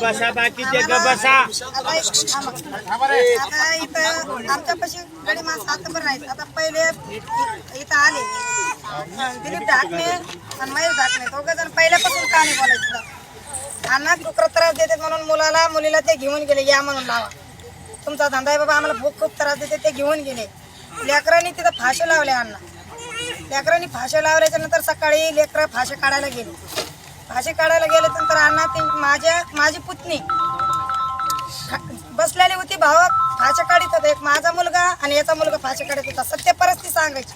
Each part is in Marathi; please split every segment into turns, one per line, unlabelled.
बसा बाकीचे बसा.
आता आता इथं आमच्यापाशी गडी माणसं आता पण नाहीत आता पहिले इथं आले अं, दिलीप ढाकणे आणि महेश ढाकणे दोघं जण पहिल्यापासून कहाणी बोलायचं अण्णा डुकर त्रास देतात म्हणून मुलाला मुलीला ते घेऊन गेले या म्हणून लावा तुमचा धंदा आहे बाबा आम्हाला भूक खूप त्रास देते ते घेऊन गेले लेकरांनी तिथं फाशे लावले अण्णा. लेकरांनी फाशे लावल्याच्या नंतर सकाळी लेकरं फाशे काढायला गेले. फाशे काढायला गेले नंतर अण्णा ती माझ्या माझी पुतणी. बसलेली होती भावा फाशे काढीत होता. एक माझा मुलगा आणि याचा मुलगा फाशे काढत होता. सत्य परिस्थिती सांगायची.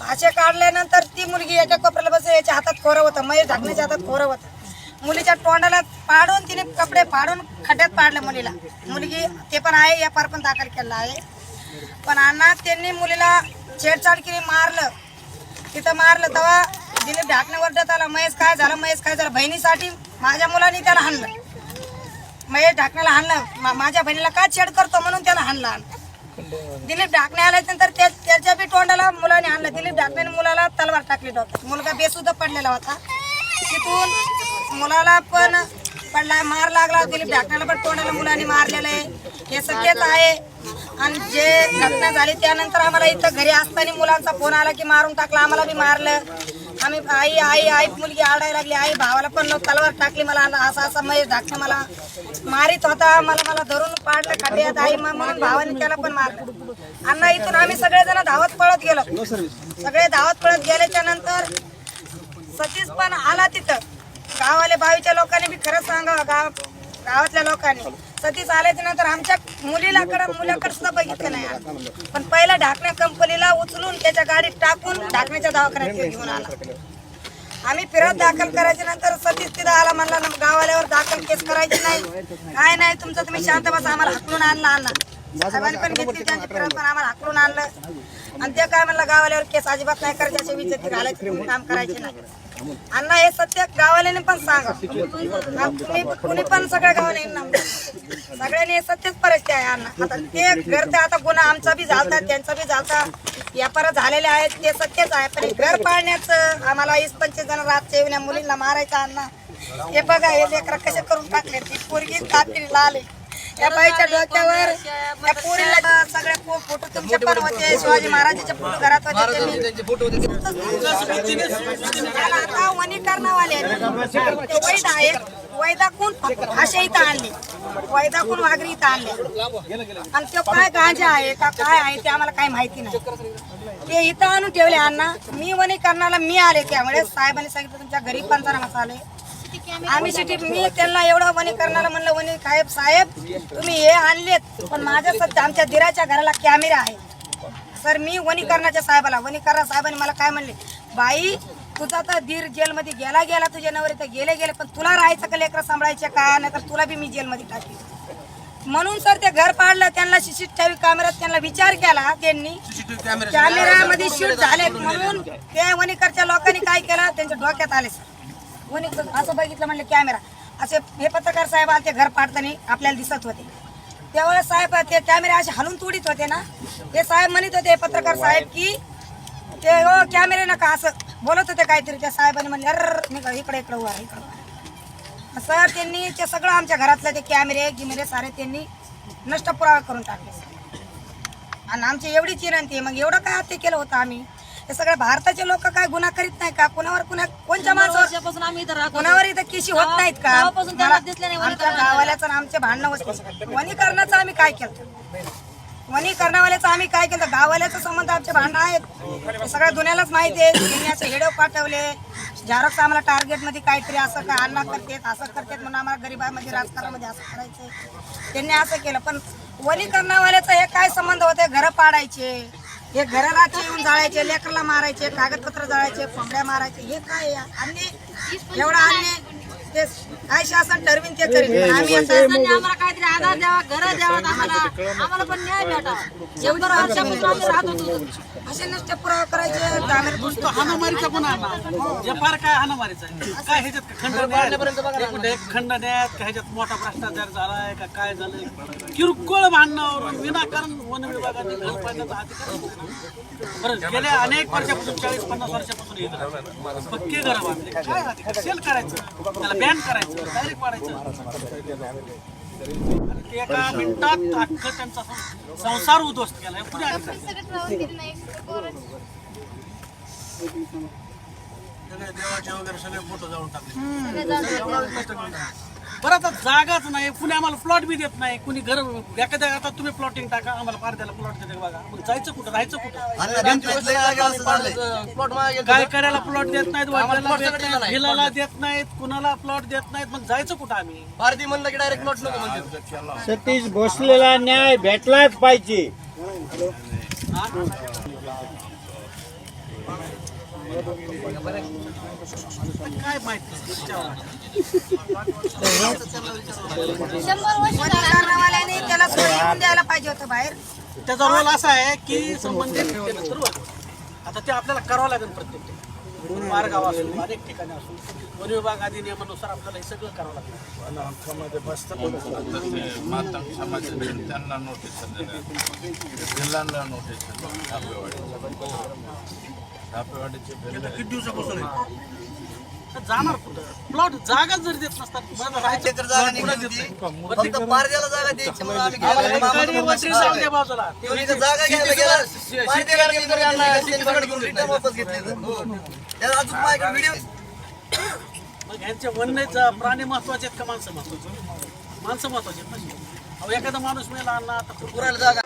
फाशे काढल्यानंतर ती मुलगी याच्या कोपऱ्याला बसली. याच्या हातात खोरं होतं. मयूर ढाकण्याच्या हातात खोरं होतं. मुलीच्या तोंडाला पाडून तिने कपडे पाडून खड्ड्यात पाडले मुलीला. मुलगी ते पण आहे या पार पण दाखल केला आहे. पण अण्णा त्यांनी मुलीला छेडछाड केली मारलं. तिथं मारलं. तेव्हा दिलीप ढाकणे वरडत आला महेश काय झालं महेश काय झालं? बहिणीसाठी माझ्या मुलांनी त्याला हाणलं. महेश ढाकण्याला हाणलं. मा- माझ्या बहिणीला का छेड करतो म्हणून त्याला हाणला दिलीप ढाकणे आल्यानंतर त्या त्याच्या बी तोंडाला मुलाने हाणलं. दिलीप ढाकण्याने मुलाला तलवार टाकली डॉक्टर मुलगा बेसुद्धा पडलेला होता. तिथून मुलाला पण पडला मार लागला. दिलीप ढाकण्याला पण तोंडाला मुलाने मारलेलं आहे. हे सत्यच आहे. आणि जे घटना झाली त्यानंतर आम्हाला इथं घरी असताना मुलांचा फोन आला की मारून टाकला. आम्हाला बी मारलं. आम्ही आई आई आई मुलगी आडायला लागली. आई भावाला पण तलवार टाकली मला. असं असं महेश ढाकणे मला. मारित होता. मला मला धरून पाडलं खड्ड्यात. आई मग म्हणून भावाने त्याला पण मारलं. अण्णा इथून आम्ही सगळेजण धावत पळत गेलो. सगळे धावत पळत गेल्याच्यानंतर सतीश पण आला तिथं. गावाले बावीच्या लोकांनी मी खरंच सांगावं. गाव गावातल्या लोकांनी. सतीच आल्याच्यानंतर आमच्या मुलीला मुलाकडे सुद्धा बघितलं नाही पण पहिला ढाकण्या कंपनीला उचलून त्याच्या गाडीत टाकून ढाकण्याच्या दवाखान्यात घेऊन आला. आम्ही फिरत दाखल करायच्या नंतर सतीश तिथं आला म्हणला गावाल्यावर दाखल केस करायची नाही. काय नाही तुमचं तुम्ही शांत बस आम्हाला हाकलून आणला आणला. साहेबांनी पण घेतली त्यांची फिरत पण आम्हाला हाकलून आणलं. आणि ते काय म्हणलं गावाल्यावर केस अजिबात नाही करायची विचार विजती घालायची काम करायचे नाही. अण्णा हे सत्य गावाल्याने पण सांगा. तुम्ही कुणी पण सगळ्या गावाने सगळ्यांनी हे सत्यच परिस्थिती आहे अण्णा. आता ते घरचा आता गुन्हा आमचा बी झालता त्यांचा बी झालता. व्यापार झालेले आहेत ते सत्यच आहे पण घर पाळण्याचं आम्हाला वीस पंचवीस जण रातच्या येऊन या मुलींना मारायचं अण्णा. हे बघा हे लेकरं कसे करून टाकले ती पोरगी तापली लाल या बाईच्या डोक्यावर फोटो तुमचे पण होते शिवाजी महाराजाचे फोटो घरात होते त्यांनी आता वनीकरणावाले. ते वैद आहेत. वैदाकून असे इथं आणले. वैदाकून वाघरी इथं आणले. आणि तो काय गांजा आहे का काय आहे ते आम्हाला काही माहिती नाही. ते इथं आणून ठेवले अण्णा. मी वनीकरणाला मी आले त्यामुळे साहेबांनी सांगितलं तुमच्या घरी पंचनामा चालू आहे आम्ही सिटी मी त्यांना एवढं वनीकरणाला म्हणलं वनी साहेब साहेब तुम्ही हे आणलेत. पण माझ्या सध्या आमच्या दिराच्या घराला कॅमेरा आहे. सर मी वनीकरणाच्या साहेबाला वनीकरण साहेबांनी मला काय म्हणले बाई तुझा तर धीर जेलमध्ये गेला गेला तुझ्या नवरे तर गेले गेले पण तुला राहायचं का लेकरं सांभाळायचे का? नाही तर तुला बी मी जेलमध्ये टाकली म्हणून सर ते घर पाडलं त्यांना सीसीटीव्ही कॅमेऱ्यात त्यांना विचार केला त्यांनी. कॅमेऱ्यामध्ये शूट झाले म्हणून ते वणीकरच्या लोकांनी काय केलं त्यांच्या डोक्यात आले सर. कोणी असं बघितलं म्हणलं कॅमेरा असे हे पत्रकार साहेब आले ते घर पाडताना आपल्याला दिसत होते. त्यावेळेस साहेब ते कॅमेरे असे हलून तुडीत होते ना. ते साहेब म्हणत होते पत्रकार साहेब की ते हो कॅमेरे नका असं बोलत होते काहीतरी. त्या साहेबांनी म्हणले अर इकडे इकडे इकडे उभा इकडे सर त्यांनी ते सगळं आमच्या घरातलं ते कॅमेरे गिमेरे सारे त्यांनी नष्ट पुरावा करून टाकले. आणि आमची एवढीच विनंती आहे. मग एवढं काय ते केलं होतं आम्ही? हे सगळ्या भारताचे लोक काय गुन्हा करीत नाही का? कुणावर कुणा कोणत्या माणसावर
वर्षापासून आम्ही इथं राहतो
कोणावर इथं किशी होत नाहीत का?
तेव्हापासून त्यांना
मला-
दिसलं नाही
आमच्या गावाल्याचं आणि आमचे भांडणं होते. वनीकरणाचं आम्ही काय केलं? वनीकरणावाल्याचं आम्ही काय केलं? गावाल्याचं संबंध आमचे भांडणं आहेत. हे सगळ्या दुनियालाच माहिती आहे. त्यांनी असे हेडो पाठवले. झेरॉक्स आम्हाला टार्गेटमध्ये काहीतरी असं काय अण्णा करतेत असं करतेत म्हणून आम्हाला गरीबामध्ये राजकारणामध्ये असं करायचं त्यांनी असं केलं. पण वनीकरणावाल्याचं हे काय संबंध होते? घरं पाडायचे. हे घराला येऊन जाळायचे लेकरला मारायचे कागदपत्र जाळायचे कोंबड्या मारायचे हे काय आहे? अन्य एवढा अन्य ते काय शासन ठरवीन ते करीन आम्ही
शासनाने आम्हाला काहीतरी आधार द्यावा घर द्यावा आम्हाला आम्हाला पण न्याय भेटावा. शंभर वर्षापासून आम्ही राहत होतो
असे नसते पुरावा करायचे कॅमेरे पुस्तक
हाणामारीचा गुन्हा आहे फार काय हाणामारीचा आहे? काय ह्याच्यात का खंड एक खंड न्यायात का ह्याच्यात मोठा भ्रष्टाचार झालाय का काय झालंय? किरकोळ भांडणावर विनाकारण वन विभागाने घर पाडण्याचा अधिकार नाही ना. बरं गेल्या अनेक वर्षापासून चाळीस पन्नास वर्षापासून इथं पक्के घर काय सेल करायचं? त्याला बॅन करायचं? डायरेक्ट ते एका मिनिटात अख्खं त्यांचा संसार उद्ध्वस्त केला. पुढे देवाचे वगैरे सगळे फोटो जाऊन टाकले. बरं आता जागाच नाही. कुणी आम्हाला प्लॉट बी देत नाही. कुणी घर एखाद्या आता तुम्ही प्लॉटिंग टाका. आम्हाला पार द्यायला प्लॉट देते बघा. मग जायचं कुठं? राहायचं कुठं? काय करायला प्लॉट देत नाहीत वाटल्याला देत नाहीत हिलाला देत नाहीत कुणाला प्लॉट देत नाहीत. मग जायचं कुठं आम्ही?
भारती म्हणलं की डायरेक्ट प्लॉट नको म्हणजे
सतीश भोसलेला न्याय भेटलाच पाहिजे.
काय माहिती
त्याला सोडून द्यायला पाहिजे होतं बाहेर.
त्याचा रोल असा आहे की संबंधित. आता ते आपल्याला करावं लागेल प्रत्येक ठिकाणी. मार्गाव असो अनेक ठिकाणी असो वन विभाग आदी नियमानुसार आपल्याला हे सगळं करावं लागेल.
माता समाजाचे त्यांना नोटीस जिल्ह्यांना नोटीस
किती दिवसापासून जाणार कुठं प्लॉट जागा जर देत नसतात मला राहायचं
एकर जागा
कुठं
निघाली
देत
होती.
नाही.
फक्त पारद्याला जागा द्यायची म्हणून आम्ही गेलो.
आम्हाला
मामा
एखादी
म्हणून
वस्ती
बसला
जाऊ
आहे.
द्या बाजूला
तो इथं जागा घ्यायला गेला. पारद्याला गेला तर यांना शेतीकडे घेऊन रिटर्न वापस घेतले तर. त्याला अजून माझ्याकडे व्हिडिओ
मग ह्यांचे वन्यच प्राणी महत्त्वाचे आहेत का माणसं महत्त्वाचे माणसं महत्त्वाचे आहेत ना अहो एखादा माणूस मेला आता
पुरायला जागा